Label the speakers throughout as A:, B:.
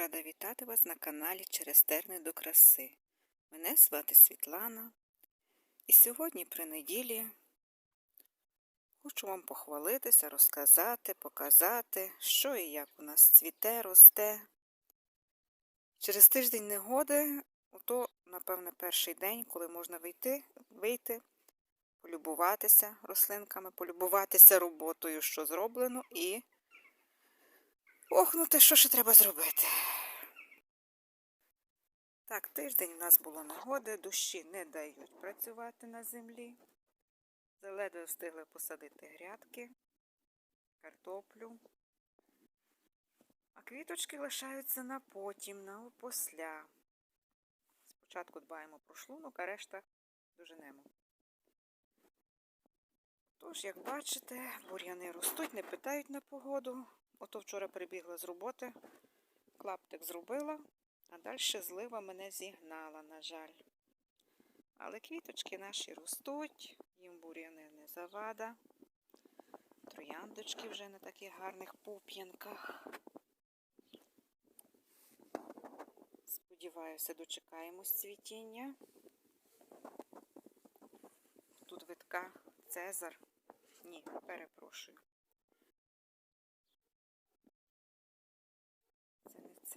A: Рада вітати вас на каналі Через терни до краси. Мене звати Світлана. І сьогодні при неділі хочу вам похвалитися, розказати, показати, що і як у нас цвіте, росте. Через тиждень негоди, ото, напевне, перший день, коли можна вийти, вийти, полюбуватися рослинками, полюбуватися роботою, що зроблено, і Ох, ну те що ще треба зробити? Так, тиждень у нас було негоди, дощі не дають працювати на землі. Заледве встигли посадити грядки, картоплю. А квіточки лишаються на потім, на опосля. Спочатку дбаємо про шлунок, а решта доженемо. Тож, як бачите, бур'яни ростуть, не питають на погоду. Ото вчора прибігла з роботи, клаптик зробила, а далі злива мене зігнала, на жаль. Але квіточки наші ростуть, їм бур'яни не завада. Трояндочки вже на таких гарних пуп'янках. Сподіваюся, дочекаємось цвітіння. Тут витка Цезар. Ні, перепрошую.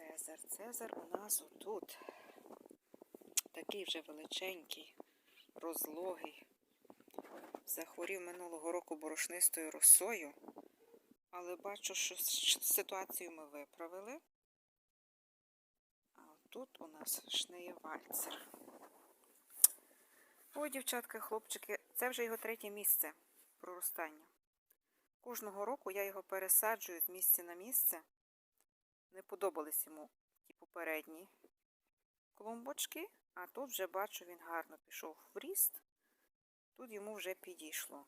A: Цезар. Цезар у нас отут. Такий вже величенький, розлогий. Захворів минулого року борошнистою росою, але бачу, що ситуацію ми виправили. А тут у нас шнеєвальцер. О, дівчатка, хлопчики, це вже його третє місце проростання. Кожного року я його пересаджую з місця на місце. Не подобались йому ті попередні клумбочки, а тут вже бачу, він гарно пішов в ріст. Тут йому вже підійшло.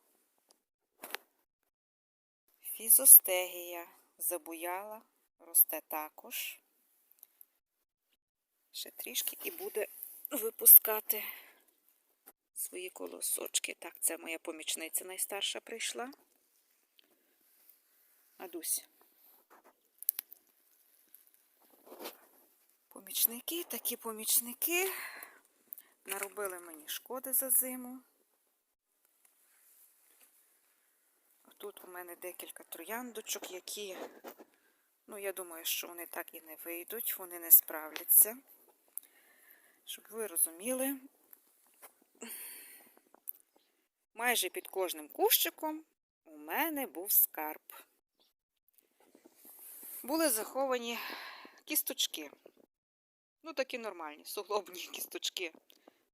A: Фізостегія забуяла, росте також. Ще трішки і буде випускати свої колосочки. Так, це моя помічниця найстарша прийшла. Адусь. Помічники, такі помічники наробили мені шкоди за зиму. Тут у мене декілька трояндочок, які, ну, я думаю, що вони так і не вийдуть, вони не справляться. Щоб ви розуміли, майже під кожним кущиком у мене був скарб. Були заховані кісточки. Ну, такі нормальні, суглобні кісточки.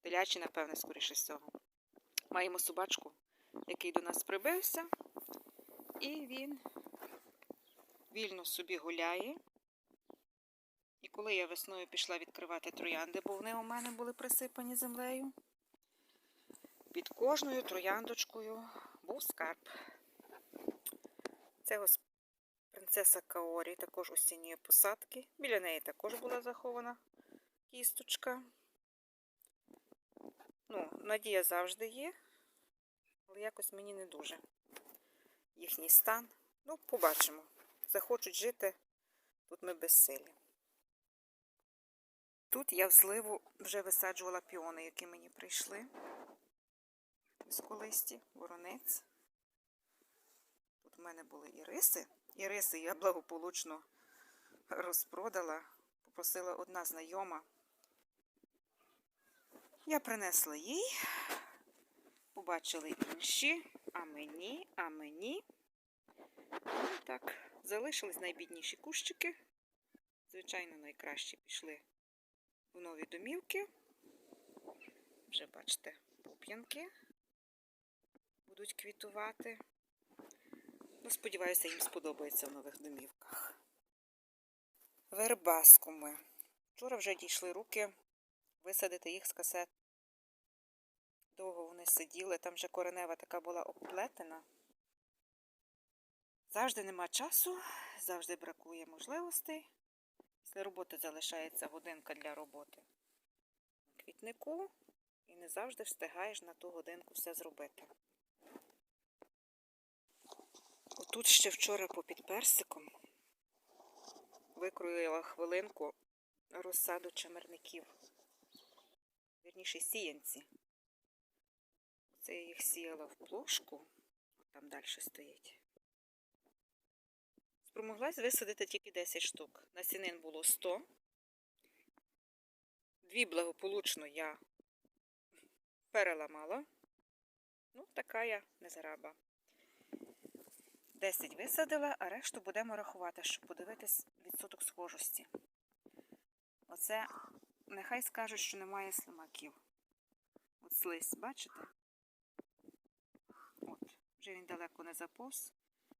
A: Телячі, напевне, скоріше всього. Маємо собачку, який до нас прибився, і він вільно собі гуляє. І коли я весною пішла відкривати троянди, бо вони у мене були присипані землею, під кожною трояндочкою був скарб. Це ось принцеса Каорі, також осінньої посадки. Біля неї також була захована кісточка. Ну, надія завжди є, але якось мені не дуже їхній стан. Ну, побачимо. Захочуть жити, тут ми безсилі. Тут я в зливу вже висаджувала піони, які мені прийшли з колисті, воронець. Тут в мене були іриси. Іриси я благополучно розпродала, попросила одна знайома. Я принесла їй, побачили інші, а мені, а мені. Ну так, залишились найбідніші кущики. Звичайно, найкращі пішли в нові домівки. Вже бачите, пуп'янки будуть квітувати. Ну, сподіваюся, їм сподобається в нових домівках. Вербаскуми. Вчора вже дійшли руки висадити їх з касет. Довго вони сиділи, там вже коренева така була обплетена. Завжди нема часу, завжди бракує можливостей. Після роботи залишається годинка для роботи на квітнику і не завжди встигаєш на ту годинку все зробити. Отут ще вчора попід персиком викроїла хвилинку розсаду чимерників. Вірніше сіянці. Це я їх сіяла в плошку, там далі стоїть. Спромоглась висадити тільки 10 штук. Насінин було 100. Дві благополучно я переламала. Ну, така я незараба. 10 висадила, а решту будемо рахувати, щоб подивитись відсоток схожості. Оце нехай скажуть, що немає слимаків. От слизь, бачите? От, вже він далеко не заповз.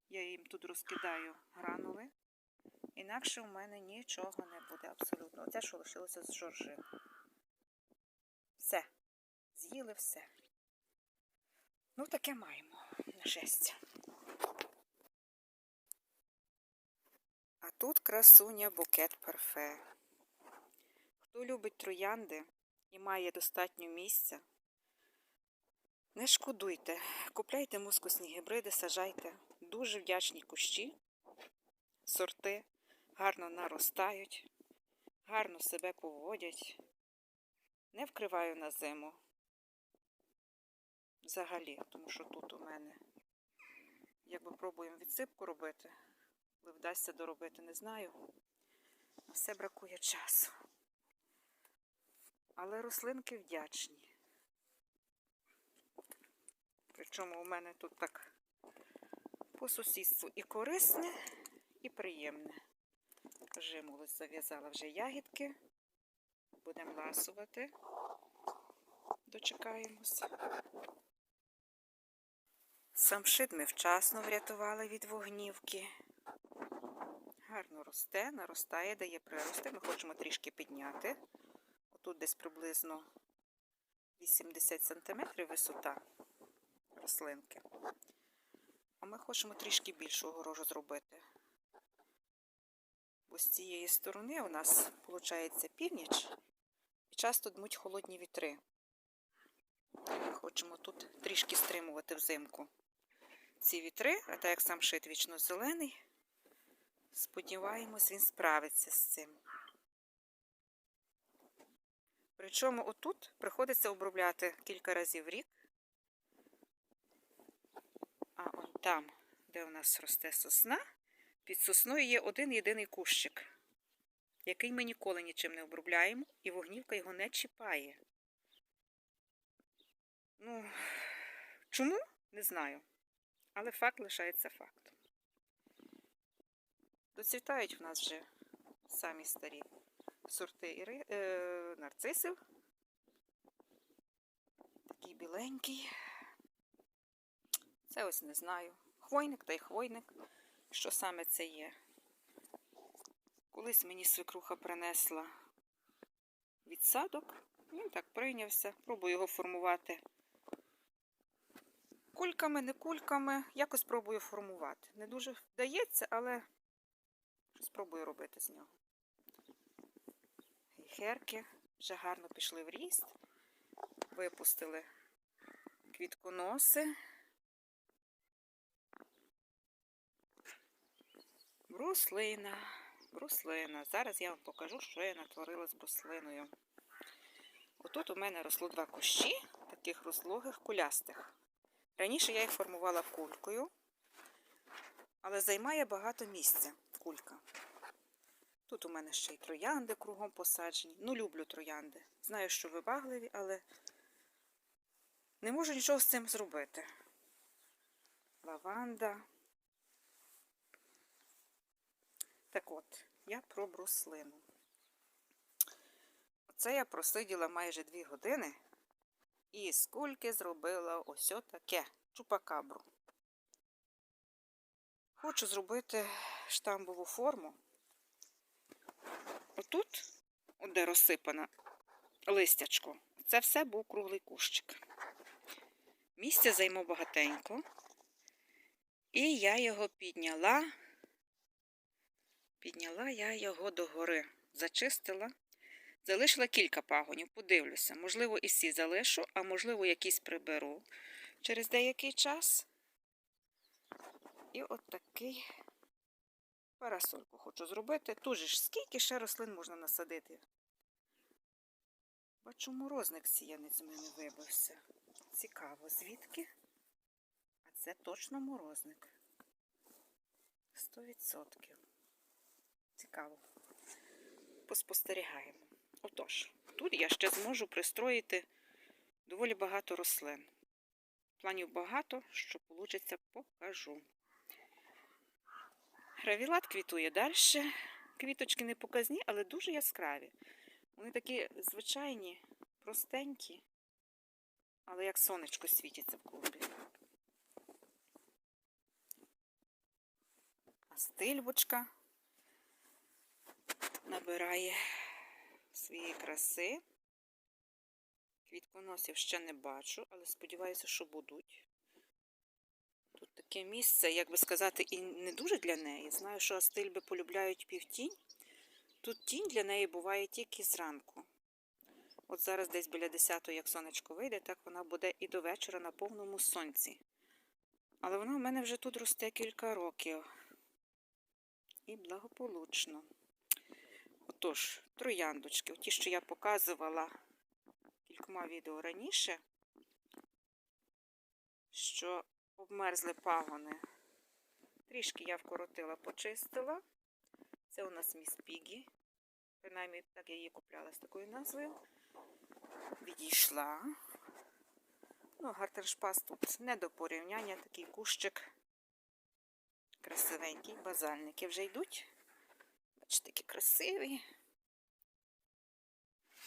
A: Я їм тут розкидаю гранули. Інакше у мене нічого не буде абсолютно. Оце, що лишилося з жоржи. Все. З'їли все. Ну, таке маємо, на щастя. А тут красуня букет парфе. Хто любить троянди і має достатньо місця, не шкодуйте, купляйте мускусні гібриди, сажайте. Дуже вдячні кущі, сорти, гарно наростають, гарно себе поводять. Не вкриваю на зиму. Взагалі, тому що тут у мене, якби пробуємо відсипку робити, але вдасться доробити, не знаю. На все бракує часу. Але рослинки вдячні. Причому у мене тут так по сусідству і корисне, і приємне. Жимолось зав'язала вже ягідки. Будемо ласувати. Дочекаємося. Самшит ми вчасно врятували від вогнівки. Гарно росте, наростає, дає прирости. Ми хочемо трішки підняти. Отут десь приблизно 80 см висота рослинки. А ми хочемо трішки більшу огорожу зробити. Бо з цієї сторони у нас, виходить, північ і часто дмуть холодні вітри. Ми хочемо тут трішки стримувати взимку ці вітри, а так як сам шит вічно зелений, сподіваємось, він справиться з цим. Причому отут приходиться обробляти кілька разів в рік. А он там, де у нас росте сосна, під сосною є один єдиний кущик, який ми ніколи нічим не обробляємо, і вогнівка його не чіпає. Ну, чому? Не знаю. Але факт лишається фактом. Доцвітають в нас вже самі старі сорти іри... е... нарцисів. Такий біленький. Це ось не знаю. Хвойник та й хвойник. Що саме це є? Колись мені свекруха принесла відсадок. Він так прийнявся. Пробую його формувати. Кульками, не кульками, якось пробую формувати. Не дуже вдається, але спробую робити з нього. Гейхерки вже гарно пішли в ріст, випустили квітконоси. Бруслина, бруслина. Зараз я вам покажу, що я натворила з бруслиною. Отут у мене росло два кущі, таких розлогих кулястих. Раніше я їх формувала кулькою, але займає багато місця кулька. Тут у мене ще й троянди кругом посаджені. Ну, люблю троянди. Знаю, що вибагливі, але не можу нічого з цим зробити. Лаванда. Так от, я про бруслину. Оце я просиділа майже дві години. І з кульки зробила ось таке чупакабру. Хочу зробити штамбову форму. Отут, де розсипана листячко, це все був круглий кущик. Місця займу багатенько. І я його підняла, підняла я його догори, зачистила. Залишила кілька пагонів, подивлюся. Можливо, і всі залишу, а можливо, якісь приберу через деякий час. І от такий Парасольку хочу зробити. Тут же ж скільки ще рослин можна насадити? Бачу, морозник сіянець з мене вибився. Цікаво, звідки? А це точно морозник. Сто відсотків. Цікаво. Поспостерігаємо. Отож, тут я ще зможу пристроїти доволі багато рослин. Планів багато, що вийде, покажу. Гравілат квітує далі. Квіточки не показні, але дуже яскраві. Вони такі звичайні, простенькі, але як сонечко світиться в клумбі. А стильбочка набирає своєї краси. Квітконосів ще не бачу, але сподіваюся, що будуть. Таке місце, як би сказати, і не дуже для неї. Знаю, що астильби полюбляють півтінь. Тут тінь для неї буває тільки зранку. От зараз десь біля 10 як сонечко вийде, так вона буде і до вечора на повному сонці. Але вона в мене вже тут росте кілька років. І благополучно. Отож, трояндочки, ті, що я показувала кількома відео раніше, що обмерзли пагони. Трішки я вкоротила, почистила. Це у нас міс Пігі. Принаймні, так я її купляла з такою назвою. Відійшла. Ну, гартеншпас тут не до порівняння, такий кущик красивенький, базальники вже йдуть. Бачите, такі красиві.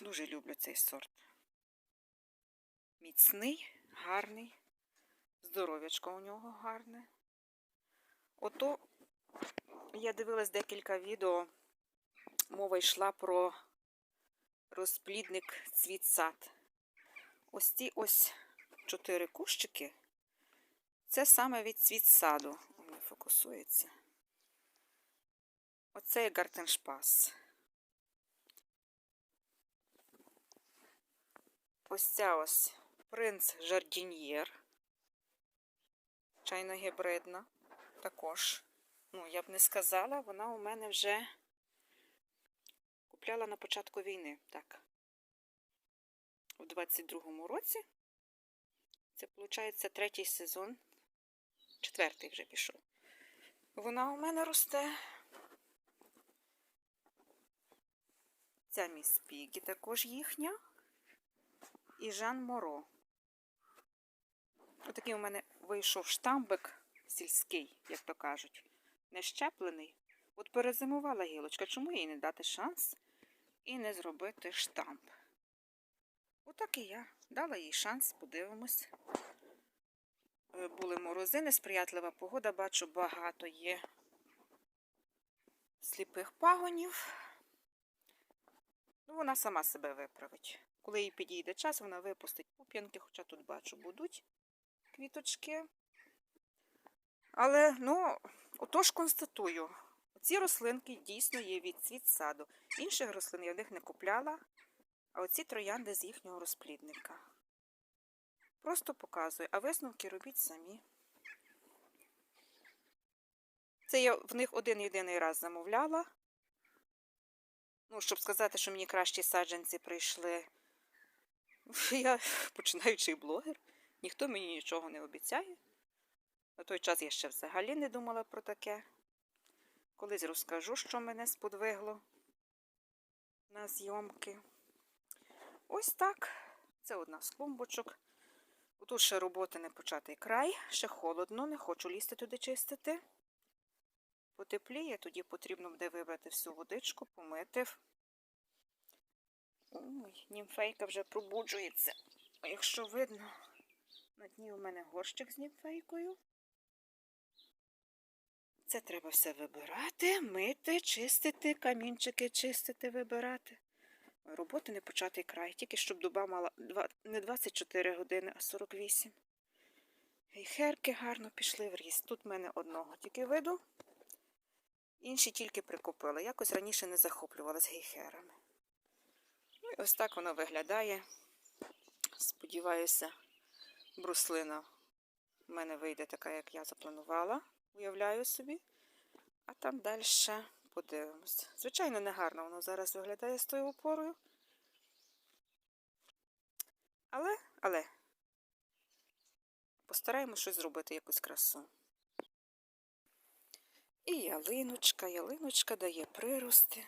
A: Дуже люблю цей сорт. Міцний, гарний, здоров'ячко у нього гарне. Ото я дивилась декілька відео, мова йшла про розплідник цвіт сад. Ось ці ось чотири кущики. Це саме від цвіт саду. Не фокусується. Оце гартеншпас. Ось ця ось принц Жардіньєр. Чайно гібридна. Також. Ну, я б не сказала, вона у мене вже купляла на початку війни. Так. У 22-му році. Це, виходить, третій сезон. Четвертий вже пішов. Вона у мене росте. Ця міс Пігі також їхня. І Жан Моро. Отакий у мене вийшов штамбик сільський, як то кажуть. Не щеплений. От перезимувала гілочка. Чому їй не дати шанс і не зробити штамп? Отак і я. Дала їй шанс, подивимось. Е, Були морози, несприятлива погода, бачу, багато є сліпих пагонів. Ну, вона сама себе виправить. Коли їй підійде час, вона випустить пуп'янки, хоча тут бачу, будуть квіточки. Але, ну, отож констатую, ці рослинки дійсно є від цвіт саду. Інших рослин я в них не купляла, а оці троянди з їхнього розплідника. Просто показую, а висновки робіть самі. Це я в них один єдиний раз замовляла. Ну, щоб сказати, що мені кращі саджанці прийшли. Я починаючий блогер, ніхто мені нічого не обіцяє. На той час я ще взагалі не думала про таке. Колись розкажу, що мене сподвигло на зйомки. Ось так. Це одна з клумбочок. Тут ще роботи не початий край, ще холодно, не хочу лізти туди чистити. Потепліє, тоді потрібно буде вибрати всю водичку, помити. Ой, німфейка вже пробуджується. Якщо видно, на дні у мене горщик з німфейкою. Це треба все вибирати, мити, чистити, камінчики чистити, вибирати. Роботи не початий край, тільки щоб доба мала не 24 години, а 48. Гейхерки гарно пішли в ріст. Тут в мене одного тільки виду. Інші тільки прикупила. Якось раніше не захоплювалась гейхерами. Ну і ось так воно виглядає. Сподіваюся, бруслина в мене вийде така, як я запланувала, уявляю собі. А там далі подивимось. Звичайно, не гарно воно зараз виглядає з тою опорою. Але, але, постараємось щось зробити, якусь красу. І ялиночка, ялиночка дає прирости.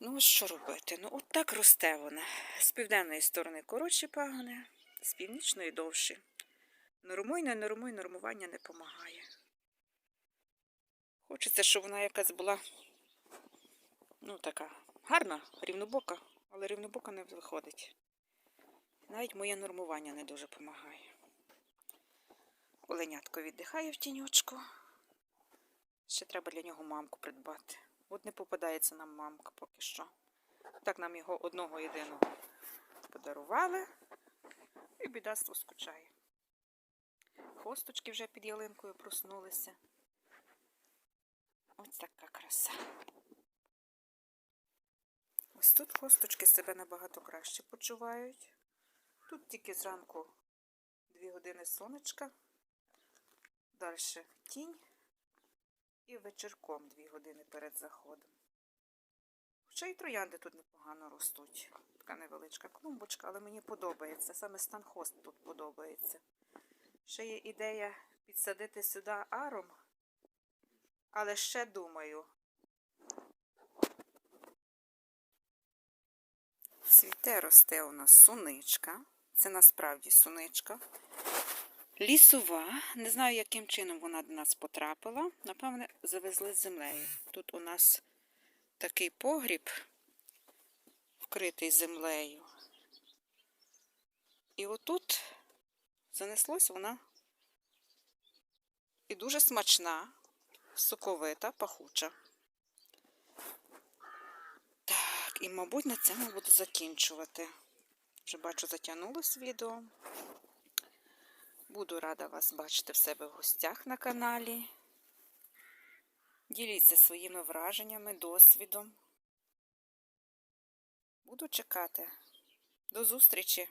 A: Ну, що робити? Ну, от так росте вона. З південної сторони коротші пагони, з північної довші. Нормуй, не нормуй, нормування не допомагає. Хочеться, щоб вона якась була, ну, така гарна, рівнобока, але рівнобока не виходить. Навіть моє нормування не дуже допомагає. Оленятко віддихає в тіньочку. Ще треба для нього мамку придбати. От не попадається нам мамка поки що. Так нам його одного єдиного подарували, і бідацтво скучає. Хосточки вже під ялинкою проснулися. Ось така краса. Ось тут хосточки себе набагато краще почувають. Тут тільки зранку 2 години сонечка, далі тінь і вечірком 2 години перед заходом. Хоча і троянди тут непогано ростуть. Така невеличка клумбочка, але мені подобається. Саме стан хост тут подобається. Ще є ідея підсадити сюди аром, але ще думаю. Цвіте росте у нас суничка. Це насправді суничка. Лісова. Не знаю, яким чином вона до нас потрапила. Напевне, завезли з землею. Тут у нас такий погріб, вкритий землею. І отут занеслось вона і дуже смачна, соковита, пахуча. Так, і, мабуть, на цьому буду закінчувати. Вже бачу, затягнулось відео. Буду рада вас бачити в себе в гостях на каналі. Діліться своїми враженнями, досвідом. Буду чекати. До зустрічі!